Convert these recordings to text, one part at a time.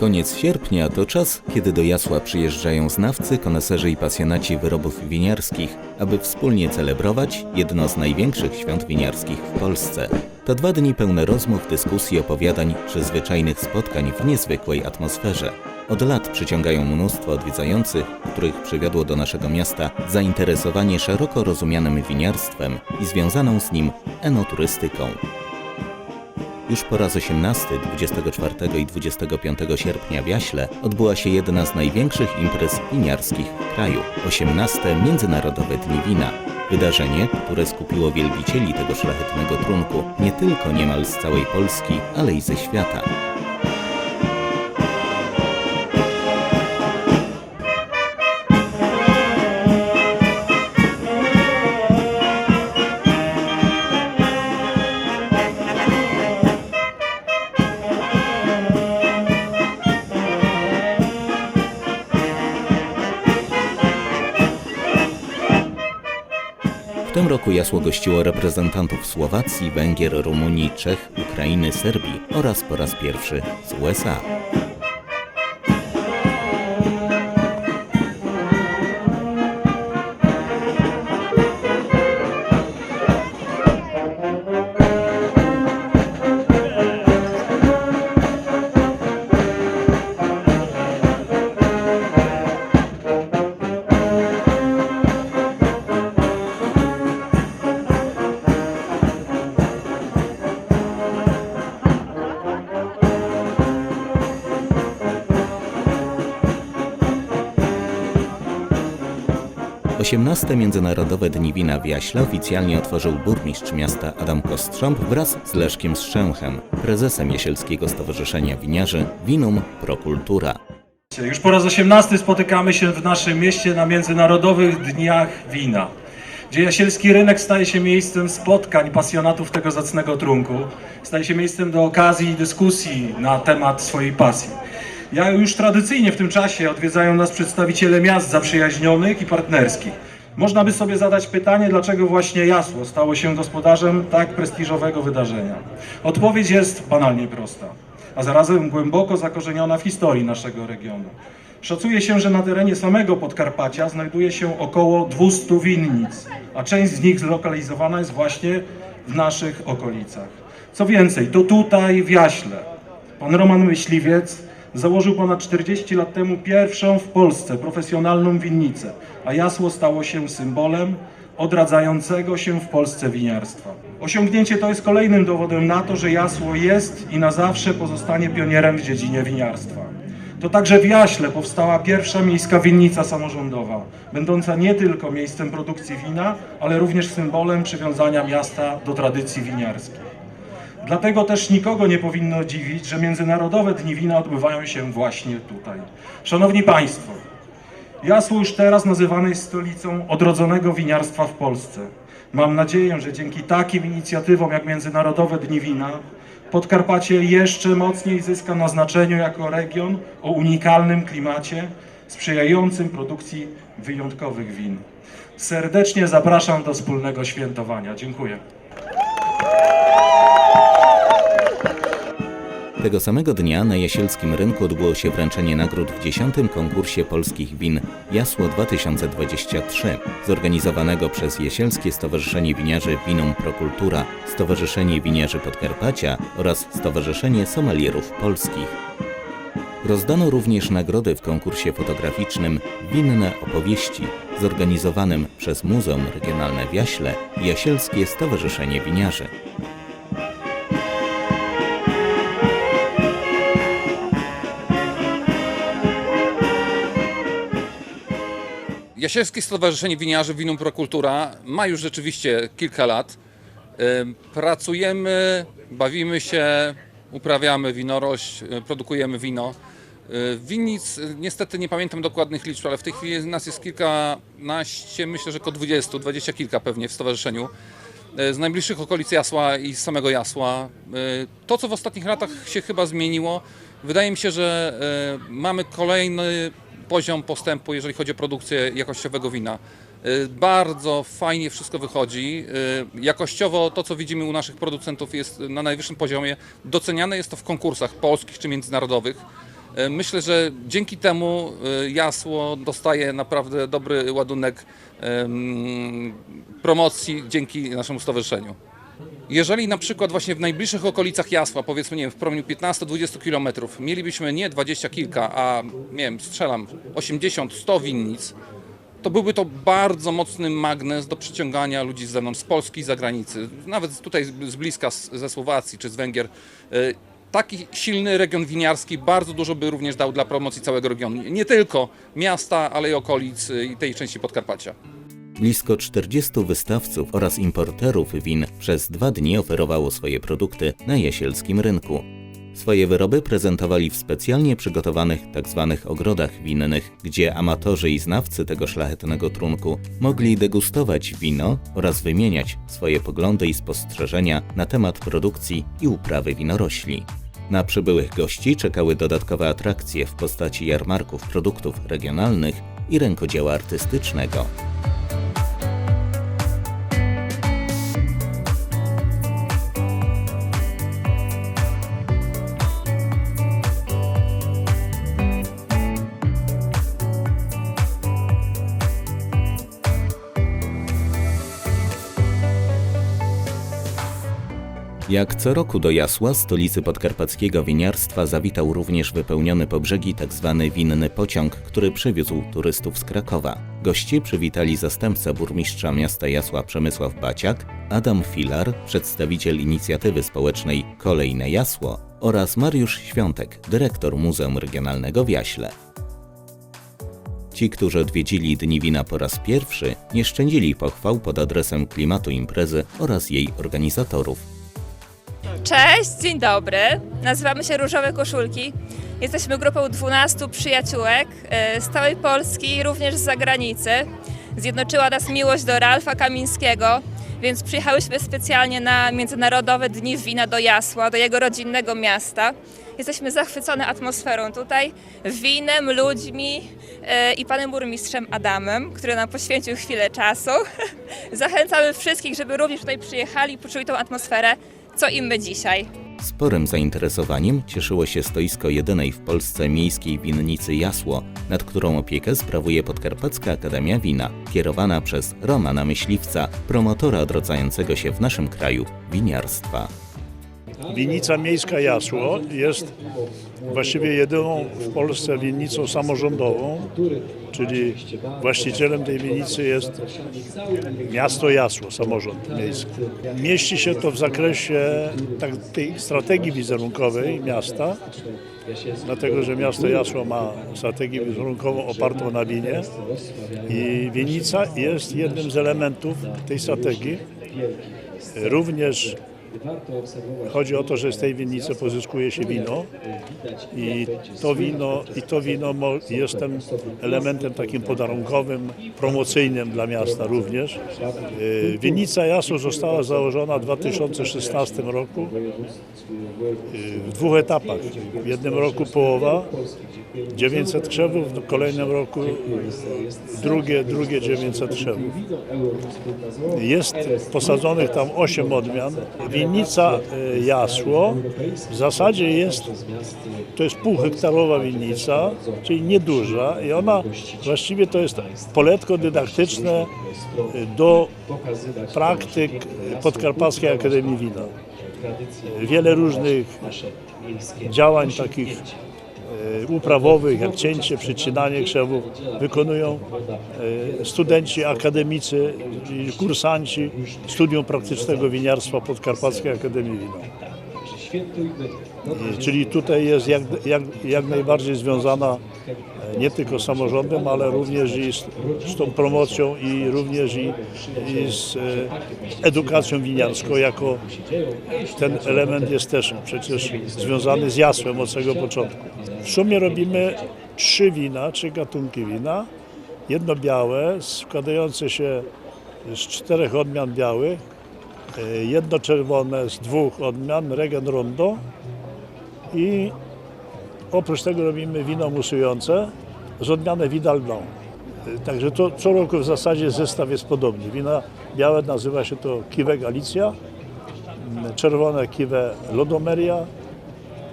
Koniec sierpnia to czas, kiedy do Jasła przyjeżdżają znawcy, koneserzy i pasjonaci wyrobów winiarskich, aby wspólnie celebrować jedno z największych świąt winiarskich w Polsce. To dwa dni pełne rozmów, dyskusji, opowiadań czy zwyczajnych spotkań w niezwykłej atmosferze. Od lat przyciągają mnóstwo odwiedzających, których przywiodło do naszego miasta zainteresowanie szeroko rozumianym winiarstwem i związaną z nim enoturystyką. Już po raz 18, 24 i 25 sierpnia w Jaśle odbyła się jedna z największych imprez winiarskich w kraju 18 Międzynarodowe Dni Wina. Wydarzenie, które skupiło wielbicieli tego szlachetnego trunku nie tylko niemal z całej Polski, ale i ze świata. Roku jasło gościło reprezentantów Słowacji, Węgier, Rumunii, Czech, Ukrainy, Serbii oraz po raz pierwszy z USA. Osiemnaste Międzynarodowe Dni Wina w Jaśle oficjalnie otworzył burmistrz miasta Adam Kostrząb wraz z Leszkiem Strzęchem, prezesem Jasielskiego Stowarzyszenia Winiarzy Winum Pro Kultura. Już po raz 18 spotykamy się w naszym mieście na Międzynarodowych Dniach Wina, gdzie Jasielski Rynek staje się miejscem spotkań pasjonatów tego zacnego trunku, staje się miejscem do okazji i dyskusji na temat swojej pasji. Ja już tradycyjnie w tym czasie odwiedzają nas przedstawiciele miast zaprzyjaźnionych i partnerskich. Można by sobie zadać pytanie, dlaczego właśnie Jasło stało się gospodarzem tak prestiżowego wydarzenia. Odpowiedź jest banalnie prosta, a zarazem głęboko zakorzeniona w historii naszego regionu. Szacuje się, że na terenie samego Podkarpacia znajduje się około 200 winnic, a część z nich zlokalizowana jest właśnie w naszych okolicach. Co więcej, to tutaj w Jaśle pan Roman Myśliwiec założył ponad 40 lat temu pierwszą w Polsce profesjonalną winnicę, a jasło stało się symbolem odradzającego się w Polsce winiarstwa. Osiągnięcie to jest kolejnym dowodem na to, że jasło jest i na zawsze pozostanie pionierem w dziedzinie winiarstwa. To także w Jaśle powstała pierwsza miejska winnica samorządowa, będąca nie tylko miejscem produkcji wina, ale również symbolem przywiązania miasta do tradycji winiarskiej. Dlatego też nikogo nie powinno dziwić, że Międzynarodowe Dni Wina odbywają się właśnie tutaj. Szanowni Państwo, Jasło już teraz nazywane jest stolicą odrodzonego winiarstwa w Polsce. Mam nadzieję, że dzięki takim inicjatywom jak Międzynarodowe Dni Wina Podkarpacie jeszcze mocniej zyska na znaczeniu jako region o unikalnym klimacie sprzyjającym produkcji wyjątkowych win. Serdecznie zapraszam do wspólnego świętowania. Dziękuję. Tego samego dnia na Jasielskim Rynku odbyło się wręczenie nagród w 10. konkursie polskich win Jasło 2023, zorganizowanego przez Jasielskie Stowarzyszenie Winiarzy Winum Pro Kultura, Stowarzyszenie Winiarzy Podkarpacia oraz Stowarzyszenie Sommelierów Polskich. Rozdano również nagrody w konkursie fotograficznym Winne Opowieści, zorganizowanym przez Muzeum Regionalne w Jaśle i Jasielskie Stowarzyszenie Winiarzy. Jasielskie Stowarzyszenie Winiarzy Winum Prokultura ma już rzeczywiście kilka lat. Pracujemy, bawimy się, uprawiamy winorość, y, produkujemy wino. Y, Winnic, y, niestety nie pamiętam dokładnych liczb, ale w tej chwili nas jest kilkanaście, myślę, że około 20, 20 kilka pewnie w stowarzyszeniu. Z najbliższych okolic Jasła i z samego Jasła. To, co w ostatnich latach się chyba zmieniło, wydaje mi się, że mamy kolejny poziom postępu, jeżeli chodzi o produkcję jakościowego wina. Y, Bardzo fajnie wszystko wychodzi. Y, Jakościowo to, co widzimy u naszych producentów jest na najwyższym poziomie. Doceniane jest to w konkursach polskich czy międzynarodowych. E, Myślę, że dzięki temu Jasło dostaje naprawdę dobry ładunek promocji dzięki naszemu stowarzyszeniu. Jeżeli na przykład właśnie w najbliższych okolicach Jasła, powiedzmy nie wiem, w promieniu 15-20 km, mielibyśmy nie 20 kilka, a nie wiem, strzelam 80-100 winnic, to byłby to bardzo mocny magnes do przyciągania ludzi z zewnątrz, z Polski z zagranicy, nawet tutaj z bliska, z- ze Słowacji czy z Węgier. Y, Taki silny region winiarski bardzo dużo by również dał dla promocji całego regionu. Nie tylko miasta, ale i okolic y, i tej części Podkarpacia. Blisko 40 wystawców oraz importerów win przez dwa dni oferowało swoje produkty na jasielskim rynku. Swoje wyroby prezentowali w specjalnie przygotowanych tzw. ogrodach winnych, gdzie amatorzy i znawcy tego szlachetnego trunku mogli degustować wino oraz wymieniać swoje poglądy i spostrzeżenia na temat produkcji i uprawy winorośli. Na przybyłych gości czekały dodatkowe atrakcje w postaci jarmarków produktów regionalnych i rękodzieła artystycznego. Jak co roku do Jasła, stolicy podkarpackiego winiarstwa, zawitał również wypełniony po brzegi tzw. winny pociąg, który przywiózł turystów z Krakowa. Gości przywitali zastępca burmistrza miasta Jasła Przemysław Baciak, Adam Filar, przedstawiciel inicjatywy społecznej Kolejne Jasło oraz Mariusz Świątek, dyrektor Muzeum Regionalnego w Jaśle. Ci, którzy odwiedzili Dni Wina po raz pierwszy, nie szczędzili pochwał pod adresem klimatu imprezy oraz jej organizatorów. Cześć, dzień dobry. Nazywamy się Różowe Koszulki. Jesteśmy grupą 12 przyjaciółek e, z całej Polski, również z zagranicy. Zjednoczyła nas miłość do Ralfa Kamińskiego, więc przyjechałyśmy specjalnie na Międzynarodowe Dni Wina do Jasła, do jego rodzinnego miasta. Jesteśmy zachwycone atmosferą tutaj, winem, ludźmi e, i panem burmistrzem Adamem, który nam poświęcił chwilę czasu. Zachęcamy wszystkich, żeby również tutaj przyjechali i poczuli tą atmosferę, co i my dzisiaj. Sporym zainteresowaniem cieszyło się stoisko jedynej w Polsce miejskiej winnicy Jasło, nad którą opiekę sprawuje Podkarpacka Akademia Wina, kierowana przez Romana Myśliwca, promotora odrodzającego się w naszym kraju winiarstwa. Winnica Miejska Jasło jest właściwie jedyną w Polsce winnicą samorządową, czyli właścicielem tej winnicy jest miasto Jasło, samorząd miejski. Mieści się to w zakresie tak, tej strategii wizerunkowej miasta, dlatego że miasto Jasło ma strategię wizerunkową opartą na winie i winnica jest jednym z elementów tej strategii. Również Chodzi o to, że z tej winnicy pozyskuje się wino i to wino, i to wino jest elementem takim podarunkowym, promocyjnym dla miasta również. Yy, Winnica Jasło została założona w 2016 roku yy, w dwóch etapach. W jednym roku połowa, 900 krzewów, w kolejnym roku drugie, drugie 900 krzewów. Jest posadzonych tam 8 odmian. Winnica e, Jasło w zasadzie jest, to jest półhektarowa winnica, czyli nieduża i ona właściwie to jest poletko dydaktyczne e, do praktyk Podkarpackiej Akademii Wina. Wiele różnych działań takich uprawowych, jak cięcie, przycinanie krzewów, wykonują e, studenci akademicy, kursanci Studium Praktycznego Winiarstwa Podkarpackiej Akademii Wina. Czyli tutaj jest jak, jak, jak najbardziej związana e, nie tylko z samorządem, ale również i z, z tą promocją i również i, i z e, edukacją winiarską jako ten element jest też przecież związany z jasłem od samego początku. W sumie robimy trzy wina, trzy gatunki wina. Jedno białe, składające się z czterech odmian białych, e, jedno czerwone z dwóch odmian, Regen Rondo i oprócz tego robimy wino musujące z Blanc. E, Także to co roku w zasadzie zestaw jest podobny. Wina białe nazywa się to Kiwe Galicja, czerwone kiwe Lodomeria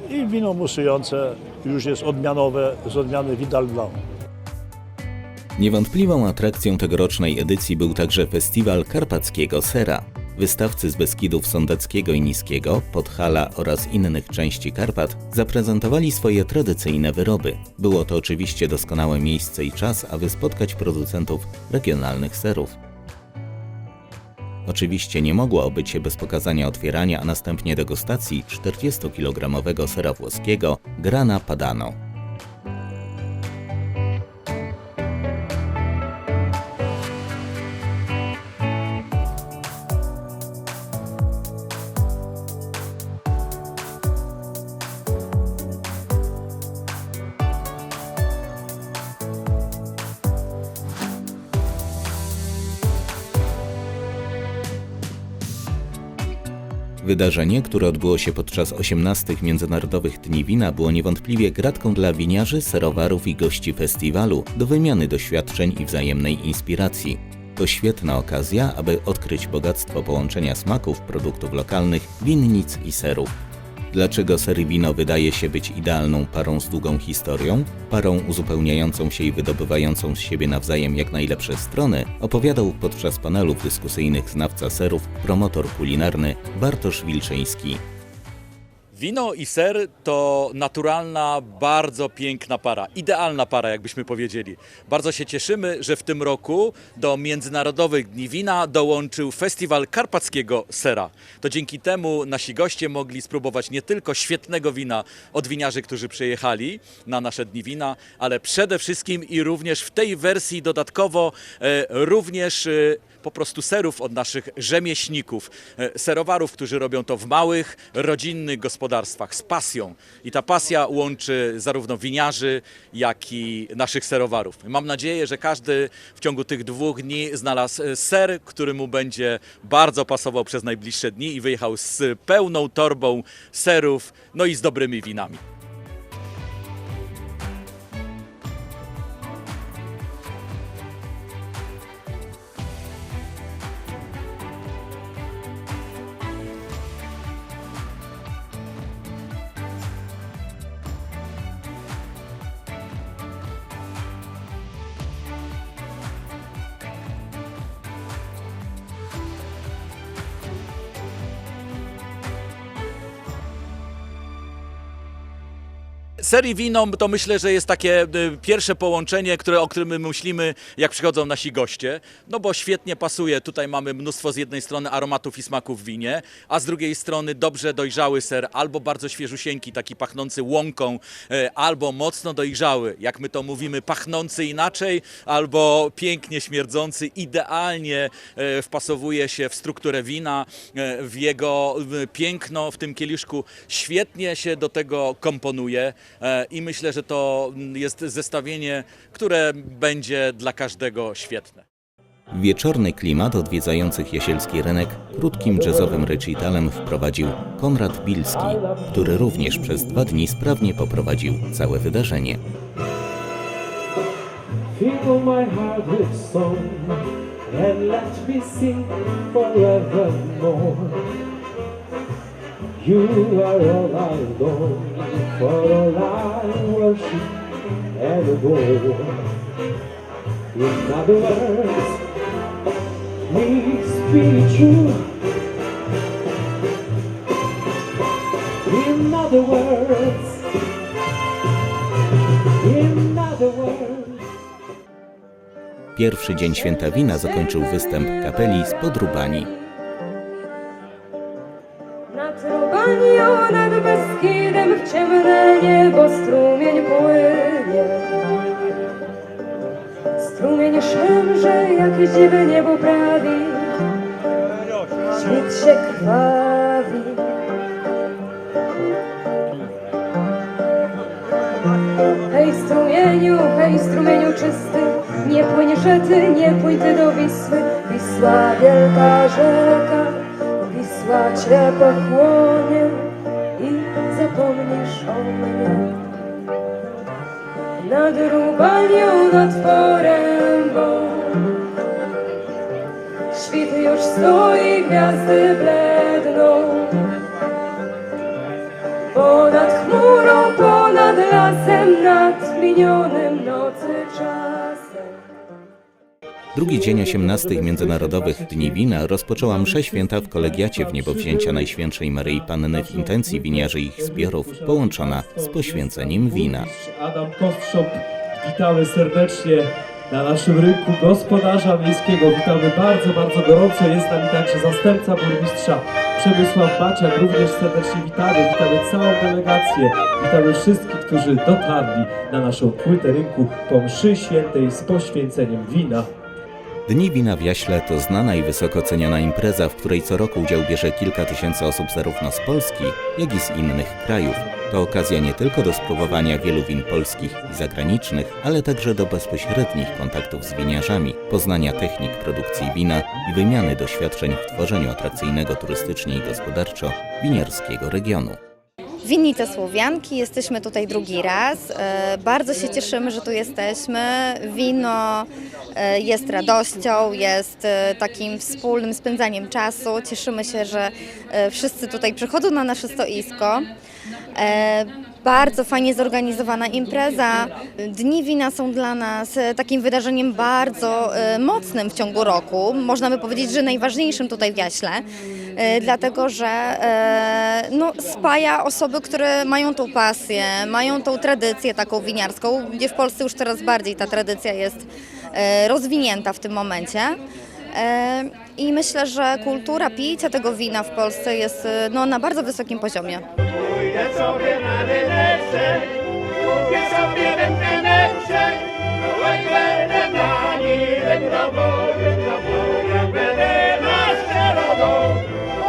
i wino musujące już jest odmianowe, z odmiany Vidal Blanc. Niewątpliwą atrakcją tegorocznej edycji był także festiwal karpackiego sera. Wystawcy z Beskidów Sądeckiego i Niskiego, Podhala oraz innych części Karpat zaprezentowali swoje tradycyjne wyroby. Było to oczywiście doskonałe miejsce i czas, aby spotkać producentów regionalnych serów. Oczywiście nie mogło obyć się bez pokazania otwierania, a następnie degustacji 40-kilogramowego sera włoskiego Grana Padano. Wydarzenie, które odbyło się podczas 18 Międzynarodowych Dni Wina, było niewątpliwie gratką dla winiarzy, serowarów i gości festiwalu do wymiany doświadczeń i wzajemnej inspiracji. To świetna okazja, aby odkryć bogactwo połączenia smaków, produktów lokalnych, winnic i serów. Dlaczego sery wino wydaje się być idealną parą z długą historią, parą uzupełniającą się i wydobywającą z siebie nawzajem jak najlepsze strony, opowiadał podczas panelów dyskusyjnych znawca serów, promotor kulinarny Bartosz Wilczyński. Wino i ser to naturalna, bardzo piękna para. Idealna para, jakbyśmy powiedzieli. Bardzo się cieszymy, że w tym roku do Międzynarodowych Dni Wina dołączył Festiwal Karpackiego Sera. To dzięki temu nasi goście mogli spróbować nie tylko świetnego wina od winiarzy, którzy przyjechali na nasze Dni Wina, ale przede wszystkim i również w tej wersji dodatkowo e, również e, po prostu serów od naszych rzemieślników, e, serowarów, którzy robią to w małych, rodzinnych gospodarstwach z pasją. I ta pasja łączy zarówno winiarzy, jak i naszych serowarów. Mam nadzieję, że każdy w ciągu tych dwóch dni znalazł e, ser, który mu będzie bardzo pasował przez najbliższe dni i wyjechał z pełną torbą serów, no i z dobrymi winami. Serii wino to myślę, że jest takie y, pierwsze połączenie, które, o którym my myślimy, jak przychodzą nasi goście. No bo świetnie pasuje. Tutaj mamy mnóstwo z jednej strony aromatów i smaków w winie, a z drugiej strony dobrze dojrzały ser, albo bardzo świeżusieńki, taki pachnący łąką, e, albo mocno dojrzały, jak my to mówimy, pachnący inaczej, albo pięknie śmierdzący. Idealnie e, wpasowuje się w strukturę wina, e, w jego piękno w tym kieliszku. Świetnie się do tego komponuje e, i myślę, że to jest zestawienie, które będzie dla każdego świetne. Wieczorny klimat odwiedzających jasielski rynek krótkim jazzowym recitalem wprowadził Konrad Bilski, który również przez dwa dni sprawnie poprowadził całe wydarzenie. Fill my heart with song and let me sing forevermore. You are all I for all I worship and adore. In other words, please be true. In other words. Pierwszy dzień święta wina zakończył występ kapeli z Podrubani. Ciemne niebo strumień płynie. Strumień szemrze, jak dziwy niebo prawi, świt się krwawi. Hej strumieniu, hej strumieniu czysty, nie płyń szety, nie płyń ty do Wisły. Wisła wielka rzeka, Wisła cię pochłonie zapomnisz o mnie. Nad Rubanią, nad porębą. Świt już stoi, gwiazdy bledną. Ponad chmurą, ponad lasem zaginionym nocy Drugi dzień 18 Międzynarodowych Dni Wina rozpoczęła mszę święta w kolegiacie w niebowzięcia Najświętszej Maryi Panny w intencji winiarzy i ich zbiorów, połączona z poświęceniem wina. Adam Kostrzop, witamy serdecznie na naszym rynku gospodarza miejskiego. Witamy bardzo, bardzo gorąco. Jest z nami także zastępca burmistrza Przemysław Baciak. Również serdecznie witamy. Witamy całą delegację. Witamy wszystkich, którzy dotarli na naszą płytę rynku po mszy świętej z poświęceniem wina. Dni Wina w Jaśle to znana i wysoko ceniona impreza, w której co roku udział bierze kilka tysięcy osób zarówno z Polski, jak i z innych krajów. To okazja nie tylko do spróbowania wielu win polskich i zagranicznych, ale także do bezpośrednich kontaktów z winiarzami, poznania technik produkcji wina i wymiany doświadczeń w tworzeniu atrakcyjnego turystycznie i gospodarczo winiarskiego regionu. Winnice Słowianki, jesteśmy tutaj drugi raz. E, Bardzo się cieszymy, że tu jesteśmy. Wino e, jest radością, jest e, takim wspólnym spędzaniem czasu. Cieszymy się, że wszyscy tutaj przychodzą na nasze stoisko. Bardzo fajnie zorganizowana impreza. Dni wina są dla nas e, takim wydarzeniem bardzo e, mocnym w ciągu roku. Można by powiedzieć, że najważniejszym tutaj w Jaśle, e, dlatego że no, spaja osoby, które mają tą pasję, mają tą tradycję taką winiarską, gdzie w Polsce już coraz bardziej ta tradycja jest rozwinięta w tym momencie. I myślę, że kultura picia tego wina w Polsce jest no, na bardzo wysokim poziomie. pienso bien bien y el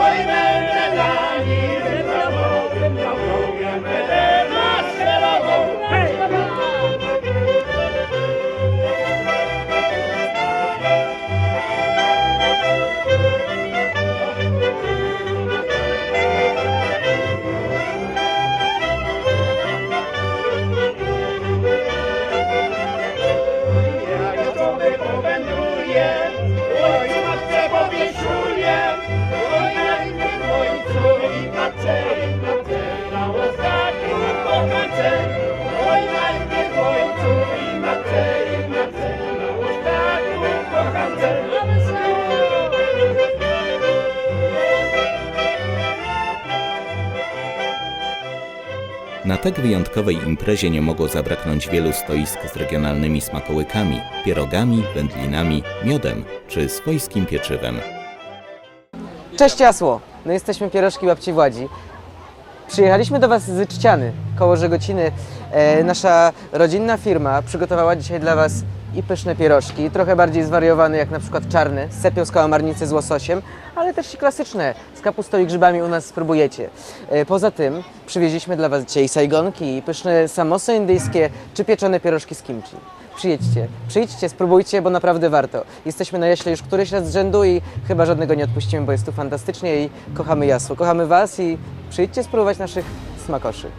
hoy me tak wyjątkowej imprezie nie mogło zabraknąć wielu stoisk z regionalnymi smakołykami, pierogami, wędlinami, miodem czy swojskim pieczywem. Cześć Jasło! My jesteśmy Pierożki Babci Władzi. Przyjechaliśmy do Was z Czciany, koło Żegociny. E, nasza rodzinna firma przygotowała dzisiaj dla Was i pyszne pierożki, trochę bardziej zwariowane jak na przykład czarny, z sepią z kałamarnicy z łososiem, ale też i klasyczne, z kapustą i grzybami u nas spróbujecie. E, poza tym przywieźliśmy dla Was dzisiaj sajgonki pyszne samosy indyjskie czy pieczone pierożki z kimchi. Przyjedźcie, przyjdźcie, spróbujcie, bo naprawdę warto. Jesteśmy na Jaśle już któryś raz z rzędu i chyba żadnego nie odpuścimy, bo jest tu fantastycznie i kochamy Jasło. Kochamy Was i przyjdźcie spróbować naszych smakoszy.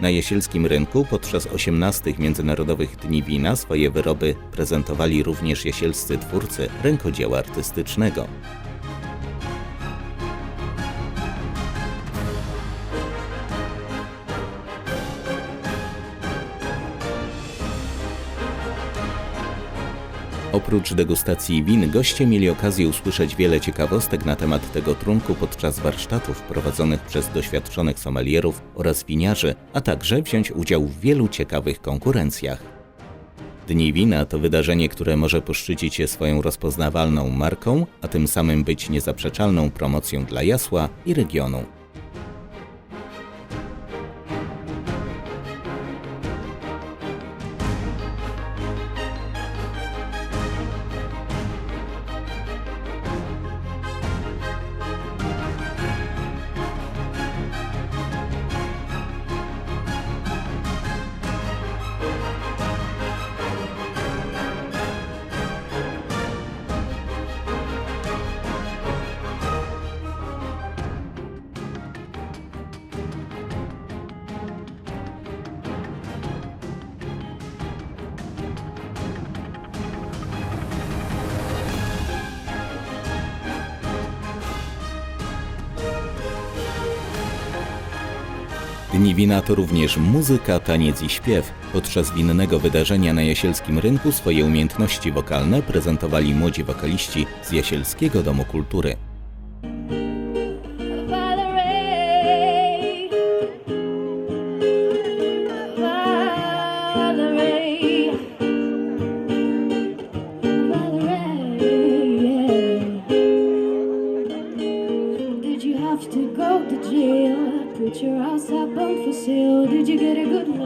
Na jesielskim rynku podczas 18 Międzynarodowych Dni Wina swoje wyroby prezentowali również jesielscy twórcy rękodzieła artystycznego. Oprócz degustacji win, goście mieli okazję usłyszeć wiele ciekawostek na temat tego trunku podczas warsztatów prowadzonych przez doświadczonych sommelierów oraz winiarzy, a także wziąć udział w wielu ciekawych konkurencjach. Dni Wina to wydarzenie, które może poszczycić się swoją rozpoznawalną marką, a tym samym być niezaprzeczalną promocją dla Jasła i regionu. Dni wina to również muzyka, taniec i śpiew. Podczas winnego wydarzenia na Jasielskim Rynku swoje umiejętności wokalne prezentowali młodzi wokaliści z Jasielskiego Domu Kultury. Put your house up on for sale. Did you get a good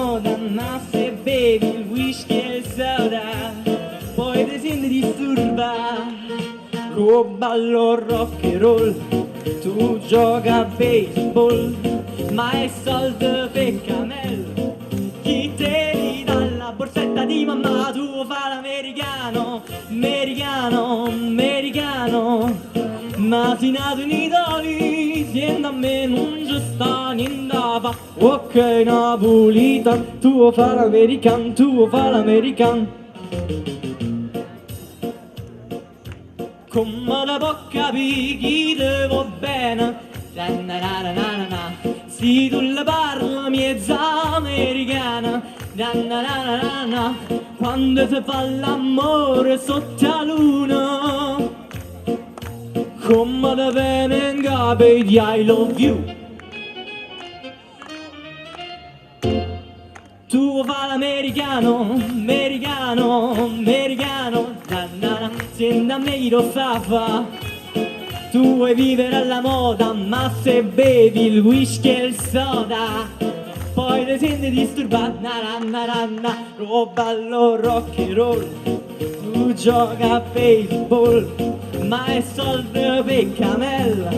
moda, ma se bevi il whisky e il soda, poi ti senti disturba. Ruba lo rock and roll, tu gioca a baseball, ma è soldo per cammello. Chi te li dà la borsetta di mamma, tu fa l'americano, americano, americano. Ma si nato in Italia, siendo a me non ci sta niente da fa. Ok, Napolitan, tu fa l'americano, tu fa l'americano. Come da può capire chi te va bene. Na na na na na Se tu le parli mezza americana. Na na na na na na Quando si fa l'amore sotto la luna come det vän en garbage, I love you. Tu fai l'americano, americano, americano. Tannara, se da me lo fa Tu vuoi vivere alla moda, ma se bevi il whisky e il soda poi le senti disturbato, na na na roba allo rock and roll. Gioca a baseball, ma è soldo per camella.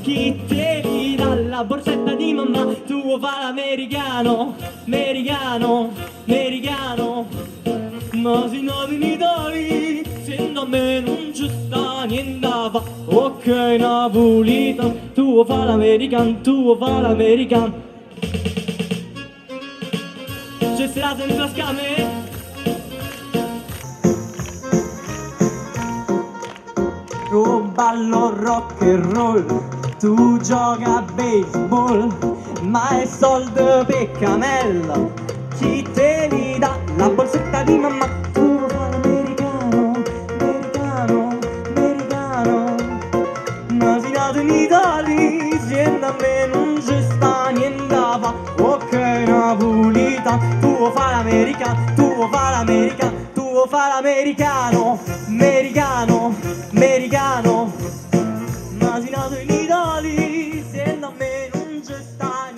Chi te li dà la borsetta di mamma, tu fa l'americano, americano, americano. Ma si noti in Italia, sento a me non ci sta niente da fa. Ok, Napolitan, tu fa l'americano, tu fa l'americano. Ci sarà senza scame? Io ballo rock and roll, tu gioca a baseball, ma è soldo per cammello. Chi te li dà la borsetta di mamma? Tu fa l'americano, americano, americano. Ma si in Italia, siendo a me non ci sta niente da fa. Ok, Napolitan, tu fa l'americano, tu fa l'americano, tu fa l'americano, americano, americano.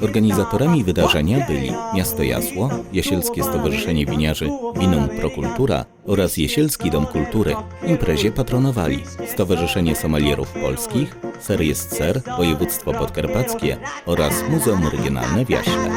Organizatorami wydarzenia byli Miasto Jasło, Jasielskie Stowarzyszenie Winiarzy Winum Pro Kultura oraz Jasielski Dom Kultury. Imprezie patronowali Stowarzyszenie Somalierów Polskich, Ser jest Ser, Województwo Podkarpackie oraz Muzeum Regionalne w Jaśle.